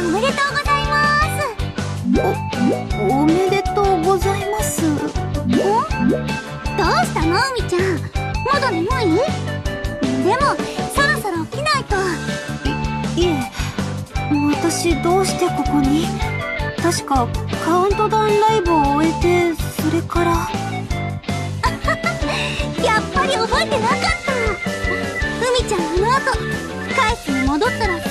ておめでとうございますおめでとうございます。んどうしたの海ちゃん。まだ眠いでもそろそろ起きないと。いえ私どうしてここに？確かカウントダウンライブを終えてそれから。やっぱり覚えてなかった。海ちゃんあの後カイスに戻ったら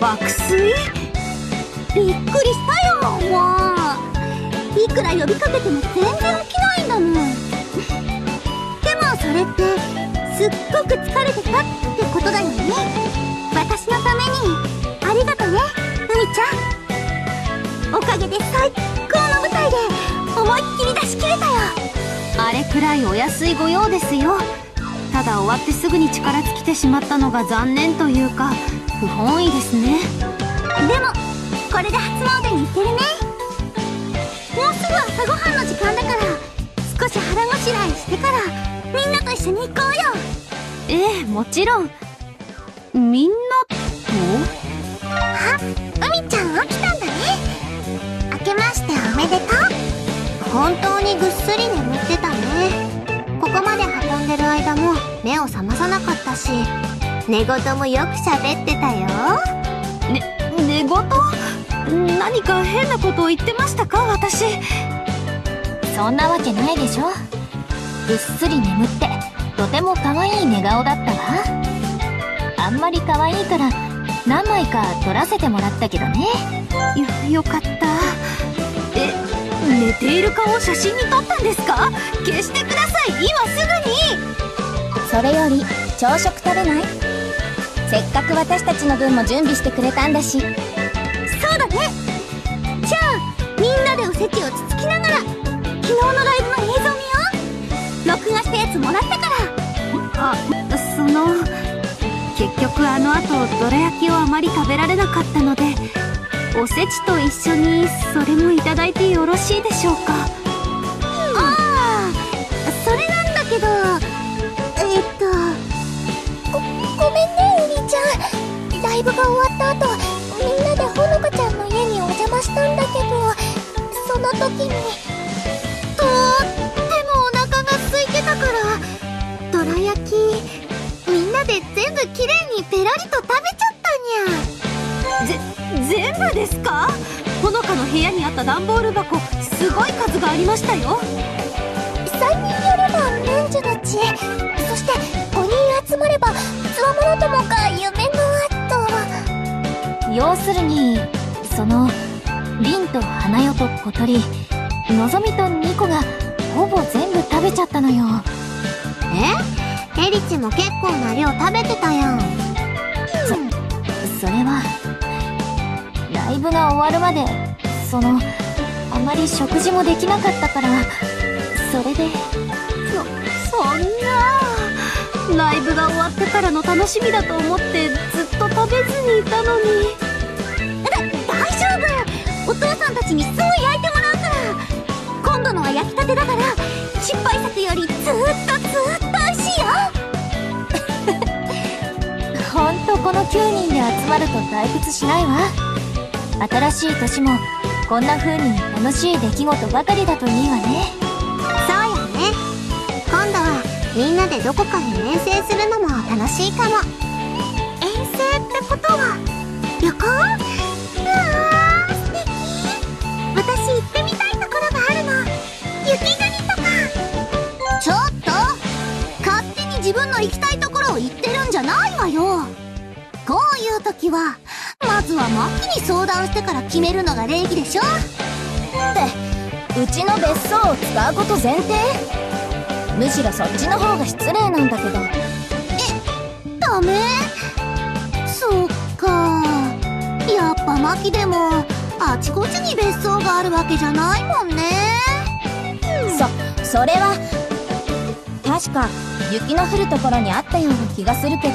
爆睡？びっくりしたよもういくら呼びかけても全然起きないんだもん。でもそれってすっごく疲れてたってことだよね。私のために。ありがとね海ちゃん。おかげで最高の舞台で思いっきり出し切れたよ。あれくらいお安いご用ですよ。ただ終わってすぐに力尽きてしまったのが残念というか不本意ですね。でもこれで初詣に行けるね。もうすぐ朝ごはんの時間だから少し腹ごしらえしてからみんなと一緒に行こうよ。ええもちろん。みんなあ海ちゃん起きたんだね。明けましておめでとう。本当にぐっすり眠ってたね。ここまで運んでる間も目を覚まさなかったし寝言もよく喋ってたよ。ね寝言？何か変なことを言ってましたか？私。そんなわけないでしょ。ぐっすり眠ってとても可愛い寝顔だったわ。あんまり可愛いから何枚か撮らせてもらったけどね。よよかった。え寝ている顔を写真に撮ったんですか？消してください。今すぐに。それより朝食食べない？せっかく私たちの分も準備してくれたんだし。そうだね。じゃあみんなでおせちをつつきながら昨日のライブの映像見よう。録画したやつもらったから。あその結局あの後どら焼きをあまり食べられなかったのでおせちと一緒にそれもいただいてよろしいでしょうか？イブが終わった後みんなでほのかちゃんの家にお邪魔したんだけどその時にとってもお腹が空いてたからどら焼きみんなで全部きれいにペラリと食べちゃったにゃぜ全部ですか？ほのかの部屋にあった段ボール箱すごい数がありましたよ。3人やればなんじゅの知恵そして5人集まればつわものともか夢の後要するにその凛と花代と小鳥のぞみとニコがほぼ全部食べちゃったのよ。え？エリチも結構な量食べてたやん。それはライブが終わるまでそのあまり食事もできなかったからそれで。そそんな。ライブが終わってからの楽しみだと思ってずっと食べずにいたのににすぐ焼いてもらうから。今度のは焼きたてだから失敗作よりずっとずっと美味しいよ。ほんとこの9人で集まると退屈しないわ。新しい年もこんな風に楽しい出来事ばかりだといいわね。そうよね。今度はみんなでどこかに遠征するのも楽しいかも。自分の行きたいところを言ってるんじゃないわよ。こういう時はまずはマッキに相談してから決めるのが礼儀でしょ。ってうちの別荘を使うこと前提？むしろそっちの方が失礼なんだけど。えダメ？そっか。やっぱマキでもあちこちに別荘があるわけじゃないもんね。そそれは確か雪の降るところにあったような気がするけど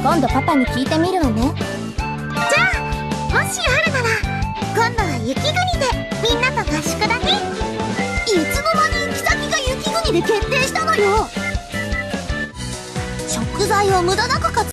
今度パパに聞いてみるわね。じゃあもしあるなら今度は雪国でみんなと合宿だね。いつの間に行き先が雪国で決定したのよ。食材を無駄なく活